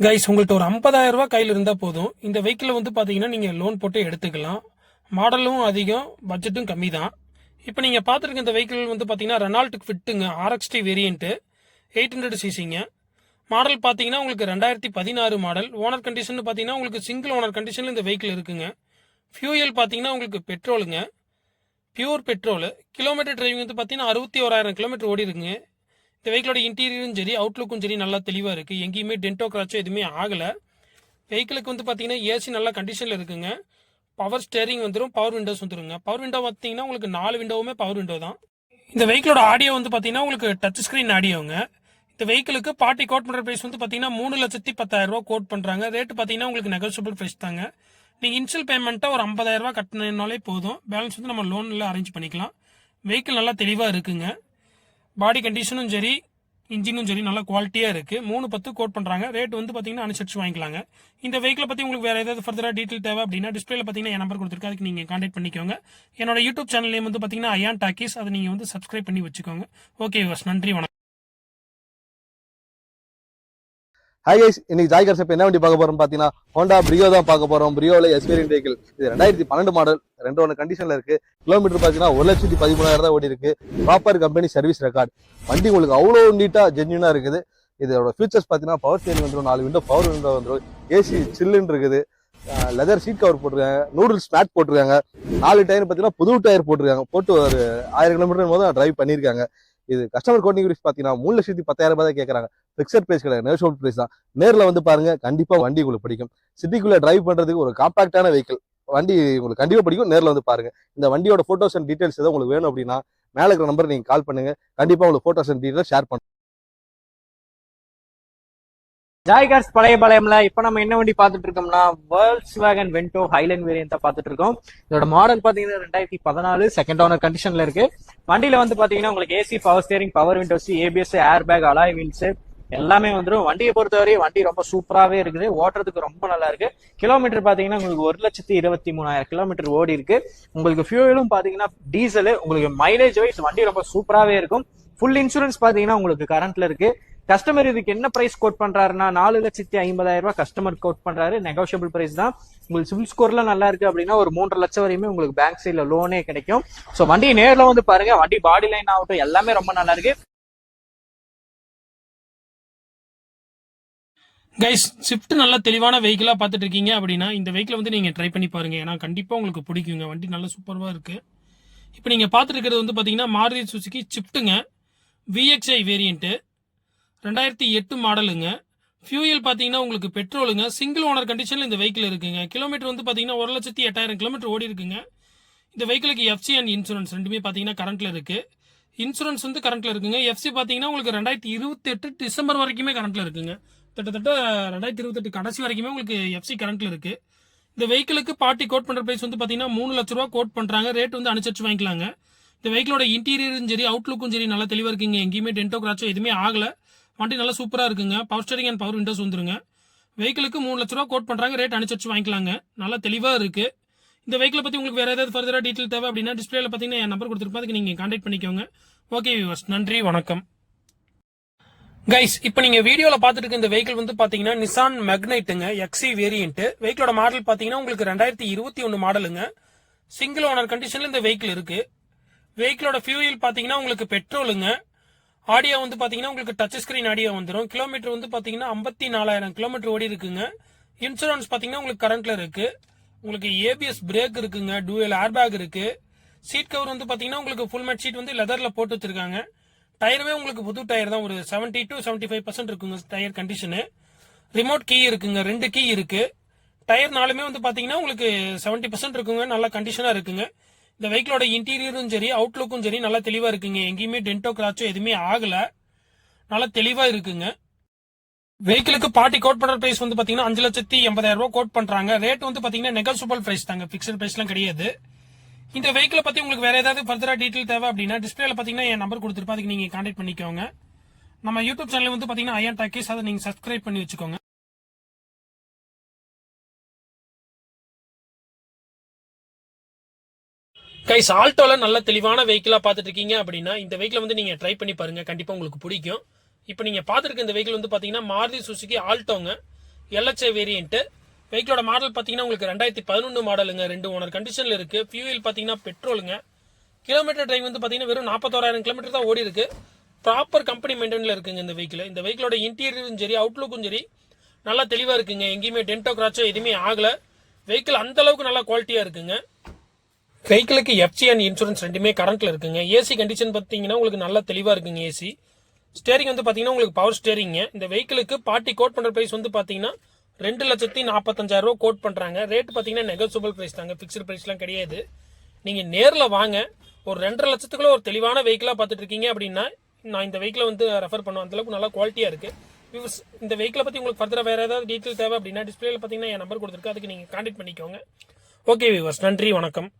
Guys உங்கள்கிட்ட ஒரு ஐம்பதாயிரம் ரூபா கையில் இருந்தால் போதும். இந்த வெஹிக்கிளை வந்து பார்த்தீங்கன்னா நீங்கள் லோன் போட்டு எடுத்துக்கலாம். மாடலும் அதிகம் பட்ஜெட்டும் கம்மி தான் இப்போ நீங்கள் பார்த்துருக்க இந்த வெஹிக்கிள் வந்து பார்த்தீங்கன்னா ரெனால்ட்டுக்கு ஃபிட்டுங்க ஆர்எக்ஸ்டி வேரியண்ட்டு எயிட் ஹண்ட்ரட் சிசிங்க மாடல் பார்த்தீங்கன்னா உங்களுக்கு ரெண்டாயிரத்தி பதினாறு மாடல் ஓனர் கண்டிஷன் பார்த்தீங்கன்னா உங்களுக்கு சிங்கிள் ஓனர் கண்டிஷனில் இந்த வெஹிக்கிள் இருக்குங்க. ஃபியூயல் பார்த்தீங்கன்னா உங்களுக்கு பெட்ரோலுங்க பியூர் பெட்ரோல் கிலோமீட்டர் டிரைவிங் வந்து பார்த்தீங்கன்னா அறுபத்தி ஓராயிரம் கிலோமீட்டர் ஓடி இருக்குங்க இந்த வெஹிக்கிளோட இன்டீரியரும் சரி அவுட்லுக்கும் சரி நல்லா தெளிவாக இருக்குது எங்கேயுமே டென்டோ கிராச்சோ எதுவுமே ஆகலை. வெஹிக்கிளுக்கு வந்து பார்த்தீங்கன்னா ஏசி நல்லா கண்டிஷனில் இருக்குங்க. பவர் ஸ்டேரிங் வந்துடும் பவர் விண்டோஸ் வந்துருங்க. பவர் விண்டோ பார்த்தீங்கன்னா உங்களுக்கு நாலு விண்டோவுமே பவர் விண்டோ தான். இந்த வெஹிக்கிளோட ஆடியோ வந்து பார்த்தீங்கன்னா உங்களுக்கு டச் ஸ்க்ரீன் ஆடியோங்க இந்த வெஹிக்கிளுக்கு பார்ட்டி கோட் பண்ணுற ப்ரைஸ் வந்து பார்த்தீங்கன்னா மூணு லட்சத்தி பத்தாயிரம் ரூபா கோட் பண்ணுறாங்க ரேட்டு பார்த்தீங்கன்னா உங்களுக்கு நெகோசியபிள் ப்ரைஸ் தாங்க. நீங்கள் இன்ஷியல் பேமெண்ட்டாக ஒரு ஐம்பதாயிரம் ரூபா கட்டினாலே போதும். பேலன்ஸ் வந்து நம்ம லோனில் அரேஞ்ச் பண்ணிக்கலாம். வெஹிக்கிள் நல்லா தெளிவாக இருக்குங்க. பாடி கண்டிஷனும் சரி இன்ஜினும் சரி நல்லா குவாலிட்டியாக இருக்குது மூணு பத்து கோட் பண்ணுறாங்க ரேட் வந்து பார்த்தீங்கன்னா அனுசரிச்சு வாங்கிக்கலாங்க. இந்த வெஹிக்கிளை பற்றி உங்களுக்கு வேறு ஏதாவது ஃபர்தராக டீட்டெயில் தேவை அப்படின்னா டிஸ்பிளேல பார்த்தீங்கன்னா என் நம்பர் கொடுத்துருக்கு அதுக்கு நீங்கள் காண்டாக்ட் பண்ணிக்கோங்க. என்னோட யூடியூப் சேனல் நேம் வந்து பார்த்தீங்கன்னா ஐயான் டாக்கீஸ் அதை நீங்கள் வந்து சப்ஸ்கிரைப் பண்ணி வச்சுக்கோங்க. ஓகே வாஸ் நன்றி வணக்கம். ஹாய் கைஸ் இன்னைக்கு ஜாய் கர்ஸ் என்ன வண்டி பார்க்க போறோம் பாத்தீங்கன்னா ஹோண்டா பிரியோ தான் பார்க்க போறோம். பிரியோல எஸ்பீரியன் வெஹிக்கிள் இது ரெண்டாயிரத்தி பன்னெண்டு மாடல் ரெண்டு ஒன்று கண்டிஷனில் இருக்குது கிலோமீட்டர் பார்த்தீங்கன்னா ஒரு லட்சத்தி பதிமூணாயிரம் தான் ஓடி இருக்கு ப்ராப்பர் கம்பெனி சர்வீஸ் ரெக்கார்ட் வண்டி உங்களுக்கு அவ்வளோ நீட்டாக ஜென்யூனாக இருக்குது. இதோட ஃபீச்சர்ஸ் பார்த்தீங்கன்னா பவர் ஸ்டேரிங் வந்துடும் நாலு விண்டோ பவர் விண்டோ வந்துடும் ஏசி சில்லுன்னு இருக்குது. லெதர் சீட் கவர் போட்டிருக்காங்க. நூடுல்ஸ் மேட் போட்டிருக்காங்க. நாலு டயர் பார்த்தீங்கன்னா புது டயர் போட்டிருக்காங்க. போட்டு ஒரு ஆயிரம் கிலோமீட்டர் போது டிரைவ் பண்ணியிருக்காங்க. இது கஸ்டமர் கோட்டிங் ரிஸ்க் பார்த்தீங்கன்னா மூணு லட்சத்தி பத்தாயிரம் ரூபாய் தான் கேட்குறாங்க ஃபிக்ஸட் பிரைஸ் கிடையாது. நேஷனல் பிரைஸ் தான். நேரில் வந்து பாருங்க. கண்டிப்பாக வண்டி உங்களுக்கு பிடிக்கும். சிட்டிக்குள்ளே டிரைவ் பண்ணுறதுக்கு ஒரு காம்பாக்டான வெஹிக்கிள் வண்டி உங்களுக்கு கண்டிப்பாக பிடிக்கும். நேரில் வந்து பாருங்க. இந்த வண்டியோட ஃபோட்டோஸ் அண்ட் டீடைல்ஸ் எதாவது உங்களுக்கு வேணும் அப்படின்னா மேலே இருக்கிற நம்பர் நீங்கள் கால் பண்ணுங்க. கண்டிப்பாக உங்களுக்கு ஃபோட்டோஸ் அண்ட் டீடைல்ஸ் ஷேர் பண்ணுங்க ஜாய்கார்ஸ் பழைய பாளையம்ல இப்ப நம்ம என்ன வண்டி பாத்துட்டு இருக்கோம்னா Volkswagen Vento Highline variant பாத்துட்டு இருக்கோம். இதோட மாடல் பாத்தீங்கன்னா ரெண்டாயிரத்தி பதினாலு செகண்ட் ஓனர் கண்டிஷன்ல இருக்கு. வண்டியில வந்து பாத்தீங்கன்னா உங்களுக்கு AC power steering power windows ABS air bag alloy wheels எல்லாமே வந்துடும் வண்டியை பொறுத்தவரை வண்டி ரொம்ப சூப்பராகவே இருக்குது. ஓட்டுறதுக்கு ரொம்ப நல்லா இருக்கு கிலோமீட்டர் பார்த்தீங்கன்னா உங்களுக்கு ஒரு லட்சத்தி இருபத்தி மூணாயிரம் கிலோமீட்டர் ஓடி இருக்கு. உங்களுக்கு ஃபியூலும் பார்த்தீங்கன்னா டீசல் உங்களுக்கு மைலேஜ் வைஸ் வண்டி ரொம்ப சூப்பராகவே இருக்கும். ஃபுல் இன்சூரன்ஸ் பார்த்தீங்கன்னா உங்களுக்கு கரண்ட்ல இருக்கு. கஸ்டமர் இதுக்கு என்ன பிரைஸ் கோட் பண்றாருன்னா நாலு லட்சத்தி ஐம்பதாயிரம் ரூபாய் கஸ்டமர் கோட் பண்றாரு. நெகோஷியபிள் பிரைஸ் தான். உங்களுக்கு சிவில் ஸ்கோர்லாம் நல்லா இருக்கு அப்படின்னா ஒரு மூன்றரை லட்சம் வரையுமே உங்களுக்கு பேங்க் சைட்ல லோனே கிடைக்கும். ஸோ வண்டி நேர்ல வந்து பாருங்க. வண்டி பாடி லைன் ஆகட்டும் எல்லாமே ரொம்ப நல்லா இருக்கு. கைஸ் ஸ்விஃப்ட் நல்லா தெளிவான வெஹிக்கிளாக பார்த்துட்டு இருக்கீங்க அப்படின்னா இந்த வெஹிக்கிளை வந்து நீங்கள் ட்ரை பண்ணி பாருங்கள் ஏன்னா கண்டிப்பாக உங்களுக்கு பிடிக்குங்க. வண்டி நல்ல சூப்பராக இருக்குது இப்போ நீங்கள் பார்த்துருக்கிறது வந்து பார்த்தீங்கன்னா மாருதி சுசுகி ஸ்விஃப்ட்டுங்க விஎக்ஸ்ஐ வேரியண்ட்டு ரெண்டாயிரத்தி எட்டு மாடலுங்க ஃபியூயல் பார்த்தீங்கன்னா உங்களுக்கு பெட்ரோலுங்க சிங்கிள் ஓனர் கண்டிஷனில் இந்த வெஹிக்கிள் இருக்குங்க. கிலோமீட்டர் வந்து பார்த்தீங்கன்னா ஒரு லட்சத்தி எட்டாயிரம் கிலோமீட்டர் ஓடி இருக்குங்க. இந்த வெஹிக்கிளுக்கு எஃப்சி அண்ட் இன்சூரன்ஸ் ரெண்டுமே பார்த்தீங்கன்னா கரண்ட்டில் இருக்குது இன்சூரன்ஸ் வந்து கரண்ட்டில் இருக்குங்க. எஃப்சி பார்த்தீங்கன்னா உங்களுக்கு ரெண்டாயிரத்தி இருபத்தெட்டு டிசம்பர் வரைக்குமே கரண்ட்டில் இருக்குங்க. கிட்டத்தட்ட ரெண்டாயிரத்தி இருபத்தெட்டு கடைசி வரைக்குமே உங்களுக்கு எஃப்சி கரண்ட்ல இருக்கு. இந்த வெஹிக்கிளுக்கு பார்ட்டி கோட் பண்ற பிரைஸ் வந்து பாத்தீங்கன்னா மூணு லட்ச ரூபா கோட் பண்றாங்க. ரேட் வந்து அனுசரிச்சு வாங்கிக்கலாங்க. இந்த வெஹிக்கிளோட இன்டீரியரும் சரி அவுட்லுக்கும் சரி நல்லா தெளிவா இருக்குங்க. எங்கேயுமே டென்டோ கிராச்சோ எதுவுமே ஆகல. வண்டி நல்லா சூப்பரா இருக்குங்க. Power steering and power windows வந்துருங்க. வெஹிக்கிளுக்கு மூணு லட்ச ரூபா கோட் பண்றாங்க. ரேட் அனுசரிச்சு வாங்கிக்கலாங்க. நல்லா தெளிவா இருக்கு. இந்த வெஹிக்கிளை பத்தி உங்களுக்கு வேற ஏதாவது ஃபர்தரா டீட்டெயில் தேவை அப்படின்னா டிஸ்பிளேல பாத்தீங்கன்னா என் நம்பர் கொடுத்துருப்பேன். அதுக்கு நீங்க கான்டாக்ட் பண்ணிக்கோங்க. ஓகே வியூவர்ஸ் நன்றி. வணக்கம். கைஸ் இப்போ நீங்க வீடியோல பாத்துட்டு இருக்க இந்த வெஹிக்கிள் வந்து பாத்தீங்கன்னா நிசான் மெக்னைட்டுங்க எக்ஸி வேரியன்ட் வெஹிக்கிளோட மாடல் பாத்தீங்கன்னா உங்களுக்கு ரெண்டாயிரத்தி இருபத்தி ஒன்னு மாடலுங்க சிங்கிள் ஓனர் கண்டிஷன்ல இந்த வெஹிக்கிள் இருக்கு. வெஹிக்கிளோட ஃபியூயல் பாத்தீங்கன்னா உங்களுக்கு பெட்ரோலுங்க ஆடியோ வந்து பாத்தீங்கன்னா உங்களுக்கு டச் ஸ்கிரீன் ஆடியோ வந்துடும் கிலோமீட்டர் வந்து பாத்தீங்கன்னா ஐம்பத்தி நாலாயிரம் கிலோமீட்டர் ஓடி இருக்குங்க. இன்சூரன்ஸ் பாத்தீங்கன்னா உங்களுக்கு கரண்ட்ல இருக்கு. உங்களுக்கு ஏபிஎஸ் பிரேக் இருக்குங்க ஹார் பேக் இருக்கு. சீட் கவர் வந்து பாத்தீங்கன்னா உங்களுக்கு ஃபுல் மேட் சீட் வந்து லெதர்ல போட்டு வச்சிருக்காங்க. டயருமே உங்களுக்கு புது டயர் தான். ஒரு 70 டு 75% ஃபைவ் பர்சன்ட் இருக்குங்க டயர் கண்டிஷனு ரிமோட் கீ இருக்குங்க. ரெண்டு கீ இருக்கு. டயர் நாலுமே வந்து பாத்தீங்கன்னா உங்களுக்கு 70% பர்சன்ட் இருக்குங்க. நல்ல கண்டிஷனா இருக்குங்க. இந்த வெஹிக்கிளோட இன்டீரியரும் சரி அவுட்லுக்கும் சரி நல்லா தெளிவா இருக்குங்க. எங்கேயுமே டென்டோ கிராச்சோ எதுவுமே ஆகல. நல்லா தெளிவா இருக்குங்க. வெஹிக்கிளுக்கு பார்ட்டி கோட் பண்ற பிரைஸ் வந்து பாத்தீங்கன்னா அஞ்சு லட்சத்தி எண்பதாயிரம் ரூபாய் கோட் பண்றாங்க. ரேட் வந்து பாத்தீங்கன்னா நெகோசியபிள் பிரைஸ் தாங்க. பிக்சட் பிரைஸ்லாம் கிடையாது. இந்த வெஹிக்கிளை பத்தி உங்களுக்கு வேற ஏதாவது ஃபர்தரா டீட்டெயில் தேவை அப்படின்னா டிஸ்பிளேல பாத்தீங்கன்னா என் நம்பர் கொடுத்துருப்பா அதுக்கு நீங்க கான்டாக்ட் பண்ணிக்கோங்க. நம்ம யூடியூப் சேனல் வந்து பாத்தீங்கன்னா ஐயன் டாக்கீஸ் அதை நீங்க சப்ஸ்கிரைப் பண்ணி வச்சுக்கோங்க. கைஸ் ஆல்டோல நல்ல தெளிவான வெஹிக்கிளா பார்த்துட்டு இருக்கீங்க அப்படின்னா இந்த வெஹிக்கிள் வந்து நீங்க ட்ரை பண்ணி பாருங்க. கண்டிப்பா உங்களுக்கு பிடிக்கும். இப்போ நீங்க பார்த்துருக்க இந்த வெஹிக்கிள் வந்து பாத்தீங்கன்னா மாருதி சுசுக்கி ஆல்டோங்க எல்ஹெச்ஐ வேரியன்ட்டு வெஹிக்கிளோட மாடல் பார்த்தீங்கன்னா உங்களுக்கு ரெண்டாயிரத்தி பதினொன்று மாடலுங்க ரெண்டு ஓனர் கண்டிஷனில் இருக்கு. ஃபியூவில் பார்த்தீங்கன்னா பெட்ரோலுங்க கிலோமீட்டர் டிரைவ் வந்து பார்த்தீங்கன்னா வெறும் நாற்பத்தோராயிரம் கிலோமீட்டர் தான் ஓடி இருக்கு. ப்ராப்பர் கம்பெனி மெயின்டெனில் இருக்குங்க இந்த வெஹிக்கிள் இந்த வெஹிக்கிளோட இன்டீரியரும் சரி அவுட்லுக்கும் சரி நல்லா தெளிவாக இருக்குங்க. எங்கேயுமே டென்டோ கிராச்சோ எதுவுமே ஆகலை. வெஹிக்கிள் அந்த அளவுக்கு நல்லா குவாலிட்டியாக இருக்குங்க. வெஹிக்கிளுக்கு எஃப்சி அண்ட் இன்சூரன்ஸ் ரெண்டுமே கரண்ட்ல இருக்குங்க. ஏசி கண்டிஷன் பார்த்தீங்கன்னா உங்களுக்கு நல்லா தெளிவாக இருக்குங்க ஏசி ஸ்டேரிங் வந்து பார்த்தீங்கன்னா உங்களுக்கு பவர் ஸ்டேரிங்க இந்த வெஹிக்கிளுக்கு பார்ட்டி கோட் பண்ணுற ப்ரைஸ் வந்து பார்த்தீங்கன்னா ரெண்டு லட்சத்தி நாற்பத்தஞ்சாயிரம் ரூபா கோட் பண்ணுறாங்க ரேட் பார்த்தீங்கன்னா நெகோசியபிள் ப்ரைஸ் தாங்க. ஃபிக்ஸ்டு ப்ரைஸ்லாம் கிடையாது. நீங்கள் நேரில் வாங்க. ஒரு ரெண்டரை லட்சத்துக்குள்ள ஒரு தெளிவான வெஹிக்கிளாக பார்த்துட்டு இருக்கீங்க அப்படின்னா நான் இந்த வெஹிக்கிளை வந்து ரெஃபர் பண்ணுவேன். அந்தளவுக்கு நல்லா குவாலிட்டியாக இருக்குது விவஸ் இந்த வெஹிக்கிளை பற்றி உங்களுக்கு ஃபர்தராக வேறு ஏதாவது டீட்டெயில் தேவை அப்படின்னா டிஸ்பிளேல பார்த்தீங்கன்னா என் நம்பர் கொடுத்துருக்கு. அதுக்கு நீங்கள் கான்டெக்ட் பண்ணிக்கோங்க. ஓகே வியூவர்ஸ் நன்றி வணக்கம்.